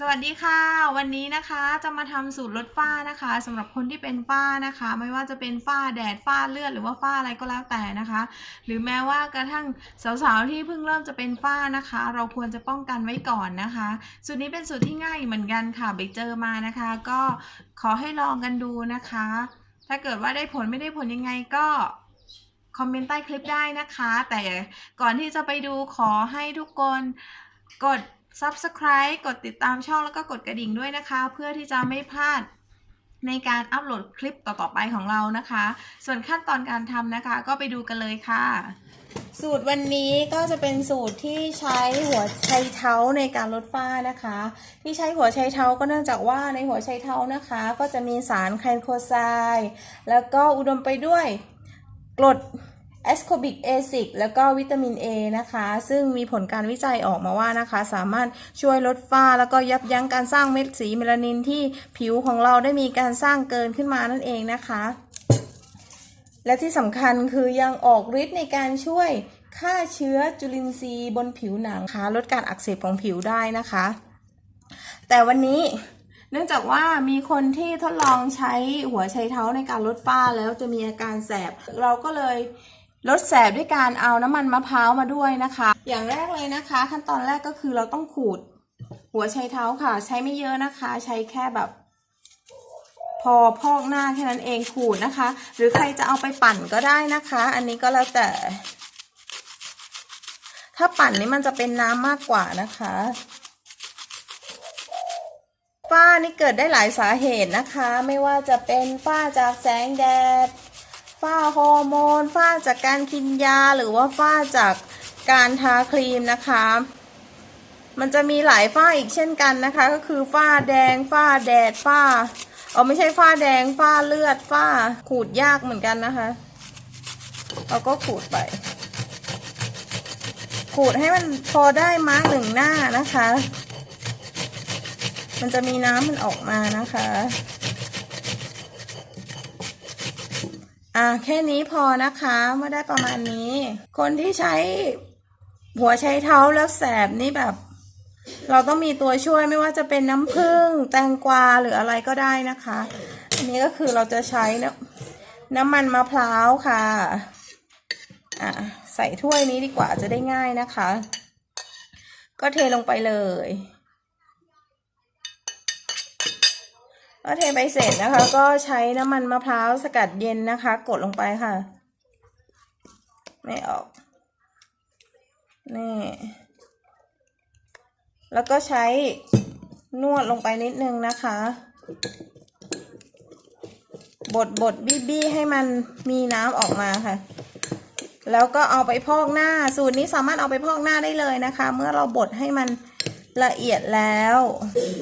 สวัสดีค่ะ วันนี้นะคะจะมาทำสูตรลดฝ้านะคะสำหรับคนที่เป็นฝ้านะคะ ไม่ว่าจะเป็นฝ้าแดดฝ้าเลือดหรือว่าฝ้าอะไรก็แล้วแต่นะคะ หรือแม้ว่ากระทั่งสาวๆที่เพิ่งเริ่มจะเป็นฝ้านะคะ เราควรจะป้องกันไว้ก่อนนะคะ สูตรนี้เป็นสูตรที่ง่ายเหมือนกันค่ะไปเจอมานะคะ ก็ขอให้ลองกันดูนะคะ ถ้าเกิดว่าได้ผลไม่ได้ผลยังไงก็คอมเมนต์ใต้คลิปได้นะคะ แต่ก่อนที่จะไปดูขอให้ทุกคนกด subscribe กดติดตามช่องแล้วก็กดกระดิ่งด้วยนะคะ เพื่อที่จะไม่พลาดในการอัปโหลดคลิปต่อๆไปของเรานะคะ ส่วนขั้นตอนการทำนะคะ ก็ไปดูกันเลยค่ะ สูตรวันนี้ก็จะเป็นสูตรที่ใช้หัวไชเท้าในการลดฝ้านะคะ ที่ใช้หัวไชเท้าก็เนื่องจากว่าในหัวไชเท้านะคะ ก็จะมีสารไคลโคไซด์แล้วก็อุดมไปด้วยกรด แอสโคบิกเอซิกแล้วก็วิตามิน A นะคะ ซึ่งมีผลการวิจัยออกมาว่านะคะ สามารถช่วยลดฝ้า แล้วก็ยับยั้งการสร้างเม็ดสีเมลานินที่ผิวของเราได้มีการสร้างเกินขึ้นมานั่นเองนะคะ และที่สำคัญคือยังออกฤทธิ์ในการช่วยฆ่าเชื้อจุลินทรีย์บนผิวหนังค่ะลดการอักเสบของผิวได้นะคะ แต่วันนี้เนื่องจากว่ามีคนที่ทดลองใช้หัวไชเท้าในการลดฝ้าแล้วจะมีอาการแสบ เราก็เลย ลดแสบด้วยการเอาน้ำมันมะพร้าวมาด้วยนะคะ อย่างแรกเลยนะคะ ขั้นตอนแรกก็คือเราต้องขูด หัวไชเท้าค่ะ ใช้ไม่เยอะนะคะ ใช้แค่แบบ พอพอกหน้าแค่นั้นเองขูดนะคะ หรือใครจะเอาไปปั่นก็ได้นะคะ อันนี้ก็แล้วแต่ ถ้าปั่นนี่มันจะเป็นน้ำมากกว่านะคะฝ้านี่เกิดได้หลายสาเหตุนะคะ ไม่ว่าจะเป็นฝ้าจากแสงแดด ฝ้าฮอร์โมน ฝ้าจากการกินยาหรือว่าฝ้าจากการทาครีมนะคะ มันจะมีหลายฝ้าอีกเช่นกันนะคะ ก็คือฝ้าแดง ฝ้าแดด ฝ้าเอาไม่ใช่ฝ้าแดง ฝ้าเลือด ฝ้าขูดยากเหมือนกันนะคะ เราก็ขูดไป ขูดให้มันพอได้มาร์กหนึ่งหน้านะคะ มันจะมีน้ำมันออกมานะคะ อ่าแค่นี้พอนะคะเมื่อได้ประมาณนี้ คนที่ใช้หัวใช้เท้าแล้วแสบนี่แบบ เราต้องมีตัวช่วยไม่ว่าจะเป็นน้ำผึ้งแตงกวาหรืออะไรก็ได้นะคะ อันนี้ก็คือเราจะใช้น้ำน้ำมันมะพร้าวค่ะอะใส่ถ้วยนี้ดีกว่าจะได้ง่ายนะคะ ก็เทลงไปเลย ก็เทไปเสร็จนะคะ ก็ใช้น้ำมันมะพร้าวสกัดเย็นนะคะ กดลงไปค่ะ ไม่ออก นี่ แล้วก็ใช้นวดลงไปนิดนึงนะคะ บดบดบี้บี้ให้มันมีน้ำออกมาค่ะ แล้วก็เอาไปพอกหน้า สูตรนี้สามารถเอาไปพอกหน้าได้เลยนะคะ เมื่อเราบดให้มัน ละเอียดแล้ว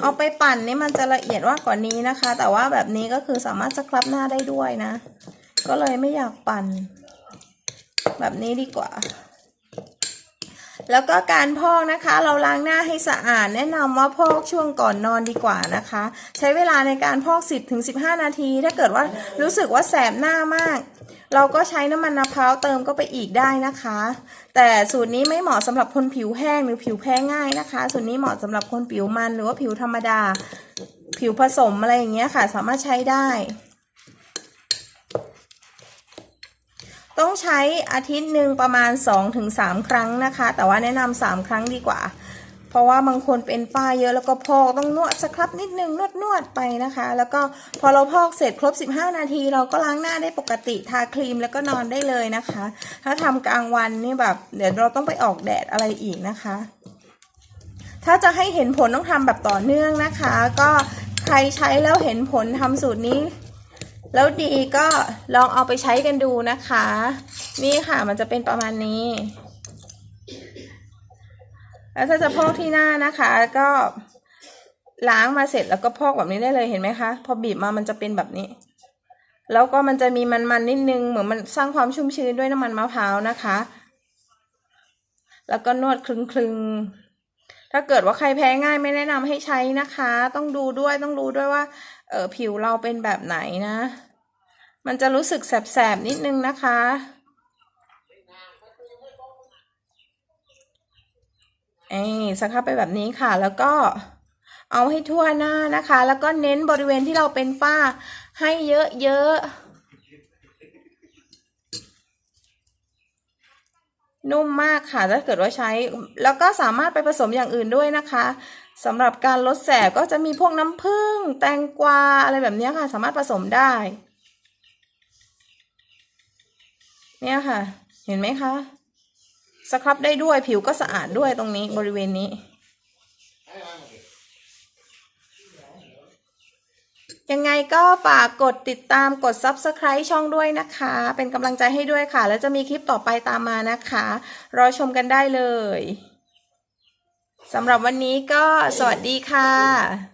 เอาไปปั่นนี่มันจะละเอียดว่ากกว่านี้นะคะ แต่ว่าแบบนี้ก็คือสามารถสครับหน้าได้ด้วยนะ ก็เลยไม่อยากปั่น แบบนี้ดีกว่า แล้วก็การพอกนะคะ เราล้างหน้าให้สะอาด แนะนำว่าพอกช่วงก่อนนอนดีกว่านะคะ ใช้เวลาในการพอก 10-15 นาที ถ้าเกิดว่ารู้สึกว่าแสบหน้ามาก เราก็ใช้น้ำมันมะพร้าวเติมก็ไปอีกได้นะคะ แต่สูตรนี้ไม่เหมาะสำหรับคนผิวแห้งหรือผิวแพ้ง่ายนะคะ สูตรนี้เหมาะสำหรับคนผิวมันหรือว่าผิวธรรมดา ผิวผสมอะไรอย่างเงี้ยค่ะ สามารถใช้ได้ ต้องใช้อาทิตย์หนึ่งประมาณ 2-3 ครั้งนะคะ แต่ว่าแนะนำ3ครั้งดีกว่า เพราะว่าบางคนเป็นฝ้าเยอะแล้วก็พอกต้องนวดสครับนิดนึงนวดนวดไปนะคะ แล้วก็พอเราพอกเสร็จครบ 15 นาที เราก็ล้างหน้าได้ปกติทาครีมแล้วก็นอนได้เลยนะคะ ถ้าทำกลางวันนี่แบบเดี๋ยวเราต้องไปออกแดดอะไรอีกนะคะ ถ้าจะให้เห็นผลต้องทำแบบต่อเนื่องนะคะ ก็ใครใช้แล้วเห็นผลทำสูตรนี้ แล้วดีก็ลองเอาไปใช้กันดูนะคะ นี่ค่ะมันจะเป็นประมาณนี้ แล้วถ้าจะพอกที่หน้านะคะ ก็ล้างมาเสร็จแล้วก็พอกแบบนี้ได้เลยเห็นไหมคะพอบีบมามันจะเป็นแบบนี้ แล้วก็มันจะมีมันๆนิดนึงเหมือนมันสร้างความชุ่มชื้นด้วยน้ำมันมะพร้าวนะคะ แล้วก็นวดคลึงๆถ้าเกิดว่าใครแพ้ง่ายไม่แนะนำให้ใช้นะคะ ต้องดูด้วยต้องรู้ด้วยว่า เออผิวเราเป็นแบบไหนนะ มันจะรู้สึกแสบๆนิดนึงนะคะ เอ้สครับไปแบบนี้ค่ะ แล้วก็เอาให้ทั่วหน้านะคะ แล้วก็เน้นบริเวณที่เราเป็นฝ้าให้เยอะๆ นุ่มมากค่ะ ถ้าเกิดว่าใช้ แล้วก็สามารถไปผสมอย่างอื่นด้วยนะคะสำหรับการลดแสบก็จะมีพวกน้ำผึ้งแตงกวาอะไรแบบนี้ค่ะ สามารถผสมได้ เนี่ยค่ะ เห็นไหมคะ สครับได้ด้วยผิวก็สะอาดด้วยตรงนี้บริเวณนี้ ยังไงก็ฝากกดติดตามกด Subscribe ช่องด้วยนะคะ เป็นกำลังใจให้ด้วยค่ะ แล้วจะมีคลิปต่อไปตามมานะคะ รอชมกันได้เลยสำหรับวันนี้ก็สวัสดีค่ะ